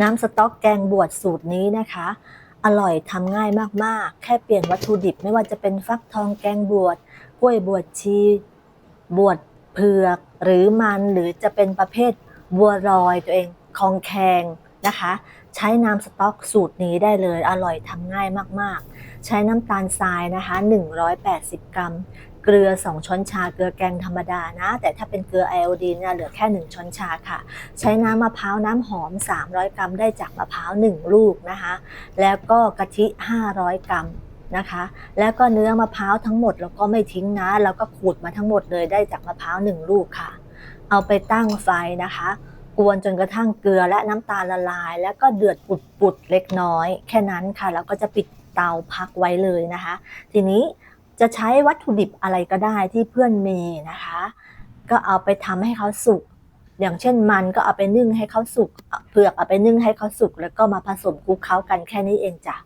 น้ำสต๊อกแกงบวชสูตรนี้นะคะ อร่อยทำง่ายมากๆ แค่เปลี่ยนวัตถุดิบไม่ว่าจะเป็นฟักทองแกงบวชกล้วยบวชชี บวชเผือก หรือมันหรือจะเป็นประเภทบัวลอยตัวเองคองแคง นะคะ ใช้น้ำสต๊อกสูตรนี้ได้เลย อร่อยทำง่ายมากๆ ใช้น้ำตาลทรายนะคะ 180 กรัม เกลือ 2 ช้อนชา เกลือแกงธรรมดานะ แต่ถ้าเป็นเกลือไอโอดีนเนี่ยเหลือแค่ 1 ช้อนชาค่ะ ใช้น้ำมะพร้าวน้ำหอม 300 กรัม ได้จากมะพร้าว 1 ลูกนะคะ แล้วก็กะทิ 500 กรัมนะคะ แล้วก็เนื้อมะพร้าวทั้งหมดเราก็ไม่ทิ้งนะ เราก็ขูดมาทั้งหมดเลยได้จากมะพร้าว 1 ลูกค่ะ เอาไปตั้งไฟนะคะ กวนจนกระทั่งเกลือและน้ำตาลละลาย แล้วก็เดือดปุดๆเล็กน้อย แค่นั้นค่ะแล้วก็จะปิดเตาพักไว้เลยนะคะ ทีนี้จะใช้วัตถุดิบอะไรก็ได้ที่เพื่อนมีนะคะ ก็เอาไปทำให้เขาสุกอย่างเช่นมันก็เอาไปนึ่งให้เขาสุกเผือกเอาไปนึ่งให้เขาสุกแล้วก็มาผสมคลุกเคล้ากันแค่นี้เองจ้ะ